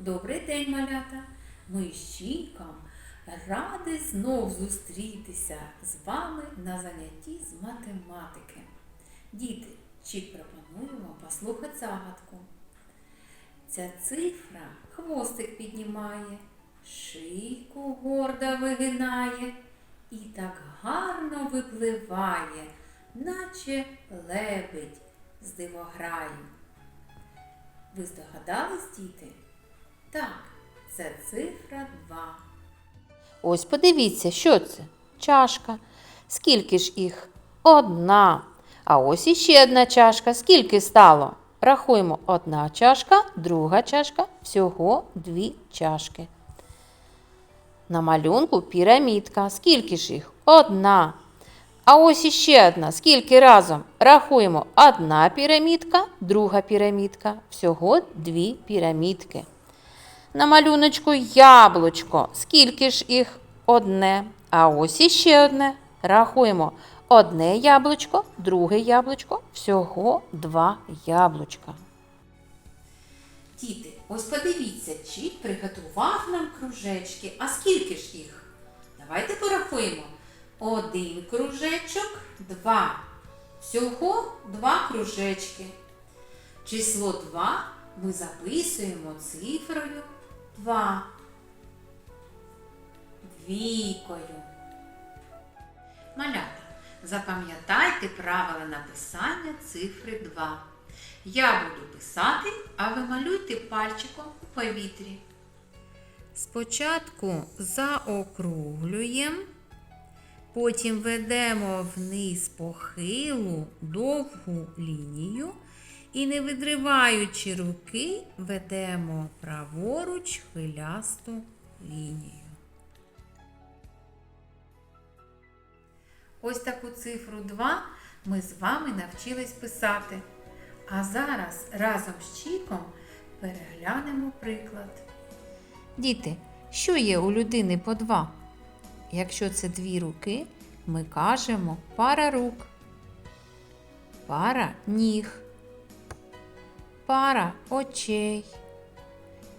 Добрий день, малята! Ми з Чіком раді знов зустрітися з вами на занятті з математики. Діти, Чік пропонує вам послухати загадку. Ця цифра хвостик піднімає, шийку гордо вигинає і так гарно випливає, наче лебедь з дивограю. Ви здогадались, діти? Так, це цифра 2. Ось подивіться, що це? Чашка. Скільки ж їх? Одна. А ось іще одна чашка. Скільки стало? Рахуємо одна чашка, друга чашка, всього дві чашки. На малюнку пірамідка. Скільки ж їх? Одна. А ось іще одна. Скільки разом? Рахуємо одна пірамідка, друга пірамідка. Всього дві пірамідки. На малюночку яблучко. Скільки ж їх? Одне. А ось іще одне. Рахуємо. Одне яблучко, друге яблучко, всього два яблучка. Діти, ось подивіться, Чік приготував нам кружечки. А скільки ж їх? Давайте порахуємо. Один кружечок, два. Всього два кружечки. Число 2 ми записуємо цифрою 2. Двійкою. Малята, запам'ятайте правила написання цифри 2. Я буду писати, а ви малюйте пальчиком у повітрі. Спочатку заокруглюємо, потім ведемо вниз похилу довгу лінію і, не видриваючи руки, ведемо праворуч хвилясту лінію. Ось таку цифру 2 ми з вами навчились писати. А зараз разом з Чіком переглянемо приклад. Діти, що є у людини по два? Якщо це дві руки, ми кажемо пара рук, пара ніг, пара очей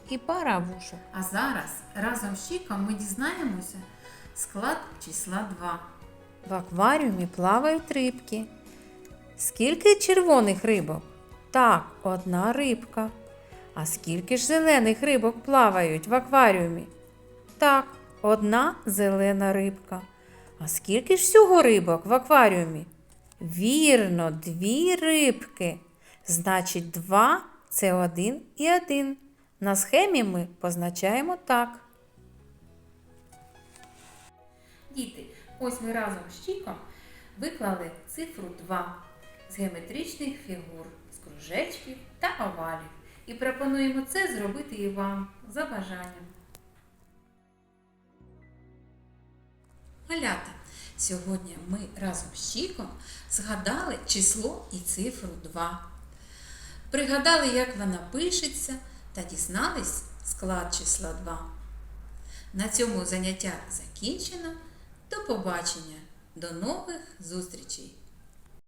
і пара вушок. А зараз разом з Чіком ми дізнаємося склад числа 2. В акваріумі плавають рибки. Скільки червоних рибок? Так, одна рибка. А скільки ж зелених рибок плавають в акваріумі? Так, одна зелена рибка. А скільки ж всього рибок в акваріумі? Вірно, дві рибки. Значить, два це один і один. На схемі ми позначаємо так. Діти, ось ми разом з Чіком виклали цифру 2 з геометричних фігур, з кружечків та овалів. І пропонуємо це зробити і вам за бажанням. Малята, сьогодні ми разом з Чіком згадали число і цифру 2. Пригадали, як вона пишеться, та дізнались склад числа 2. На цьому заняття закінчено. До побачення, до нових зустрічей!